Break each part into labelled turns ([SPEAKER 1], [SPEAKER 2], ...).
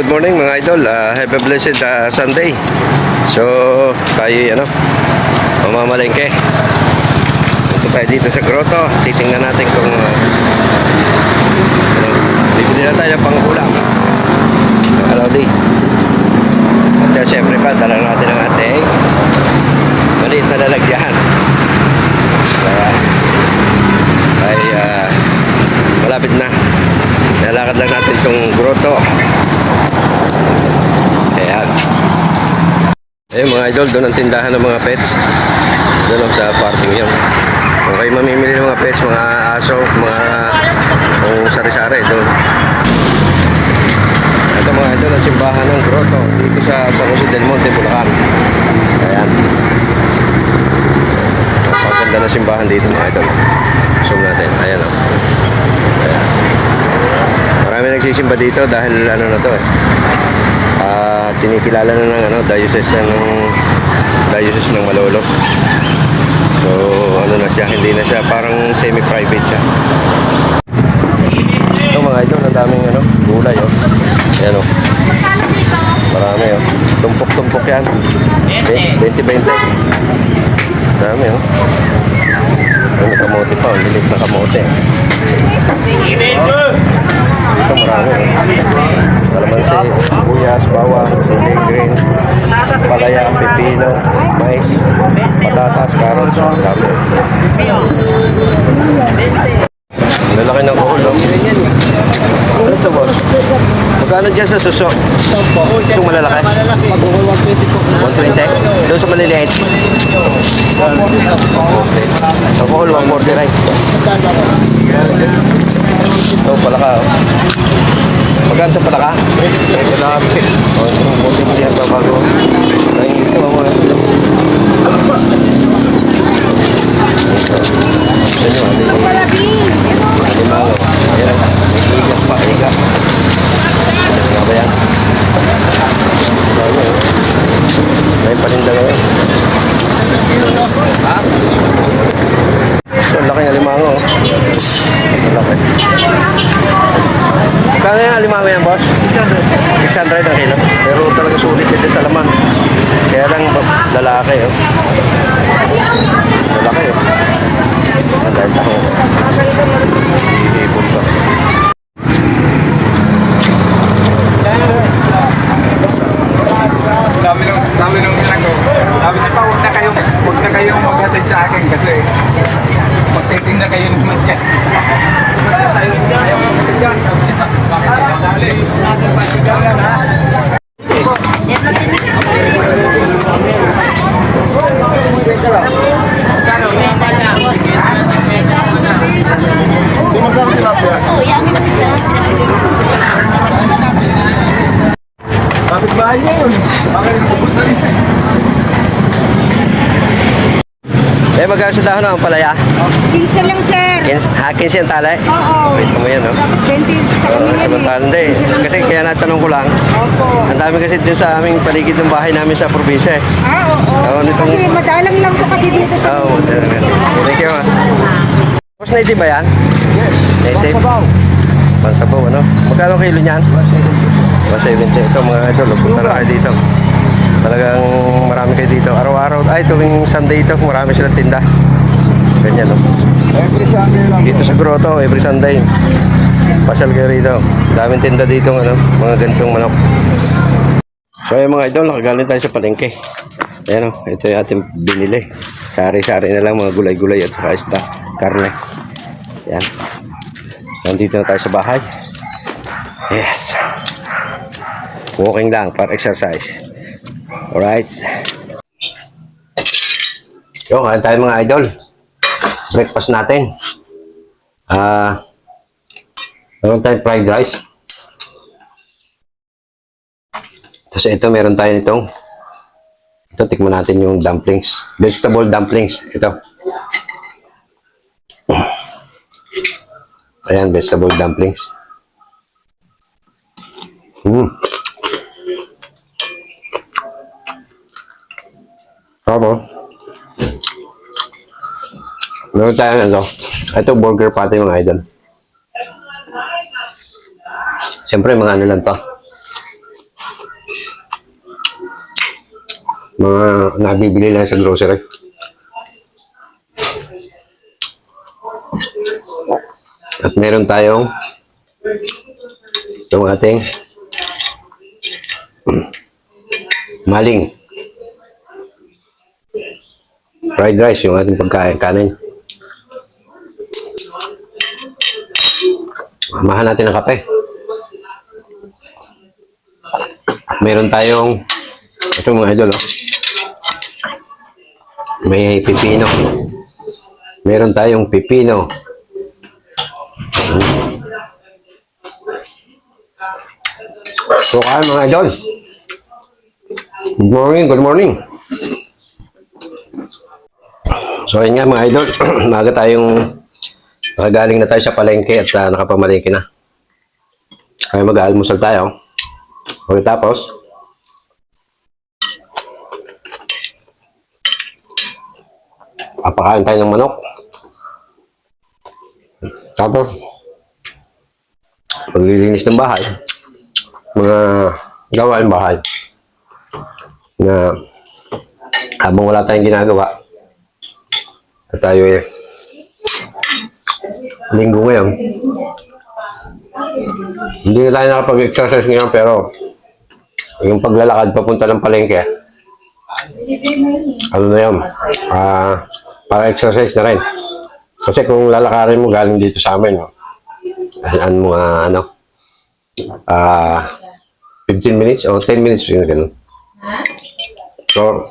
[SPEAKER 1] good morning mga idol. Uh, have a blessed uh, Sunday. So, tayo ano, mamamalengke. Ito tayo dito sa grotto. Titingnan natin kung uh, ano, bibili na tayo pang ulam. Hello, di. At uh, syempre pa, dala natin ang ating maliit na lalagyan. Kaya, ay uh, malapit na. Nalakad lang natin itong grotto. Ayan. Ayun mga idol, doon ang tindahan ng mga pets. Doon sa parking yun. Kung kayo mamimili ng mga pets, mga aso, mga kung sari-sari, doon. Ito mga idol, ang simbahan ng grotto dito sa San Jose del Monte, Bulacan. Ayan. Napaganda na simbahan dito mga idol. Zoom natin. Ayan o. Ayan. Marami nagsisimba dito dahil ano na to eh. Ah, tinikilala na ng ano, diocese ng diocese ng Malolos. So, ano na siya, hindi na siya parang semi-private siya. Ito mga idol, ang daming ano, gulay oh. Ayan oh. Marami oh. Tumpok-tumpok yan. 20-20. Marami oh. May kamote pa, ang lilit na kamote. Pipino, mais, patatas, carrots, ang dami. Lalaki ng uhol, no? Ano ito, boss? Magkano dyan sa suso? Itong malalaki? 120? Doon sa maliliit? Okay. Ang uhol, 140 right? Ito, palaka, oh. Magkano sa palaka? Grabe. O, itong buti hindi ang babago. Tayo dito, mga. Yan yung ano yung alimango. Yan. May igat pa, igat. Nga ba yan? Dami, oh. May paninda ngayon. Ha? Ito, ang laki ng alimango. oh. Ang laki. Kano yung alimango yan, boss? 600. 600 ang kilo. Pero talaga sulit dito sa laman. Kaya lang lalaki, oh. Lalaki, oh. Dahil ako. Ihipon to.
[SPEAKER 2] Dami nung pa, huwag na kayong, huwag na kayong maghatid sa akin kasi magtiting na kayo naman dyan. Basta tayo, ayaw maghatid dyan. Sabi niya, dali. Pasigaw yan ha. Bakit bahay niya yun? Bakit pupunta rin?
[SPEAKER 1] Eh, magkano sa dahon ang palaya?
[SPEAKER 3] 15 lang, sir.
[SPEAKER 1] 15, ha, 15 ang talay?
[SPEAKER 3] Oo.
[SPEAKER 1] Wait mo yan, no?
[SPEAKER 3] 20 sa kami yan
[SPEAKER 1] samantala, hindi. Kasi kaya natanong ko lang,
[SPEAKER 3] Opo.
[SPEAKER 1] ang dami kasi dun sa aming paligid ng bahay namin sa probinsya eh.
[SPEAKER 3] Ah, oo.
[SPEAKER 1] Oo, nitong-
[SPEAKER 3] Kasi madalang lang po kasi dito sa
[SPEAKER 1] Oo, oh, thank you, ma. Boss, native ba yan? Yes. Native? Pansabaw, ano? Magkano kilo niyan? 170. Ito mga idol, punta na kayo dito. Talagang marami kayo dito. Araw-araw, ay tuwing Sunday ito, marami silang tinda. Ganyan, no?
[SPEAKER 2] Every Sunday lang.
[SPEAKER 1] Dito sa grotto, every Sunday. Pasyal kayo rito. Daming tinda dito, ano, mga ganitong manok. So, ayun mga idol, nakagaling tayo sa palengke. Ayan o, ito yung ating binili. Sari-sari na lang mga gulay-gulay at saka isda, karne. Ayan. Nandito na tayo sa bahay. Yes. Walking lang para exercise. Alright. Yo, kain tayo mga idol. Breakfast natin. Ah, meron tayong fried rice. Tapos ito, meron tayo nitong ito, tikman natin yung dumplings. Vegetable dumplings. Ito. Ayan, vegetable dumplings. ako. Meron tayong ano. Ito burger pati mga idol. Siyempre mga ano lang to. Mga nabibili lang sa grocery. At meron tayong itong ating maling fried rice, yung ating pagkain, kanin. Mahal natin ng kape. Meron tayong ito mga idol, oh. May pipino. Meron tayong pipino. So, kaya mga idol. Good morning, good morning. So, ayun nga mga idol. Maga tayong nakagaling na tayo sa palengke at uh, nakapamalengke na. Kaya mag-aalmusal tayo. Pagkatapos, papakain tayo ng manok. Tapos, paglilinis ng bahay, mga gawain bahay na habang wala tayong ginagawa at tayo eh. Linggo ngayon. Hindi na tayo nakapag-exercise ngayon pero yung paglalakad papunta ng palengke ano na yun? Ah para exercise na rin. Kasi kung lalakarin mo galing dito sa amin ano mo ah, ano? Ah 15 minutes o 10 minutes yun ganun. So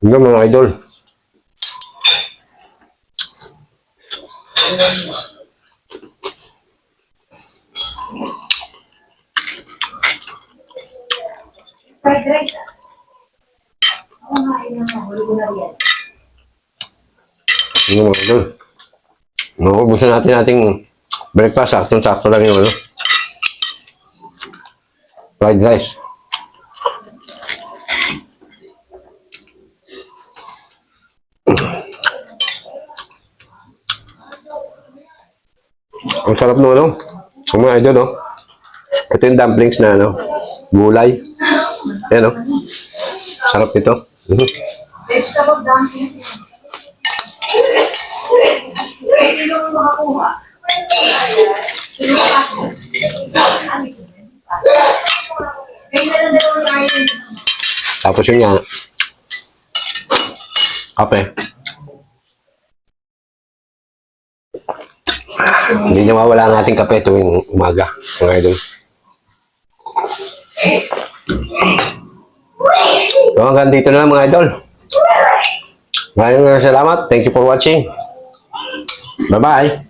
[SPEAKER 1] yun mga idol
[SPEAKER 3] Fried rice. ah. Oo nga, yun ang huli ko na yan.
[SPEAKER 1] yun mga idol Nauubusan natin ating breakfast sakto-sakto lang yung ano fried rice Ang sarap no, ano? Ang mga idol, no? Ito yung dumplings na, ano? Gulay. Ayan, no? Sarap ito.
[SPEAKER 3] Vegetable dumpling. Sino ang makakuha? May dalawa tayo.
[SPEAKER 1] Tapos yun nga, kape. Hindi niya mawala ang ating kape tuwing umaga, mga idol. So hanggang dito na lang mga idol. Maraming salamat. Thank you for watching. Bye-bye.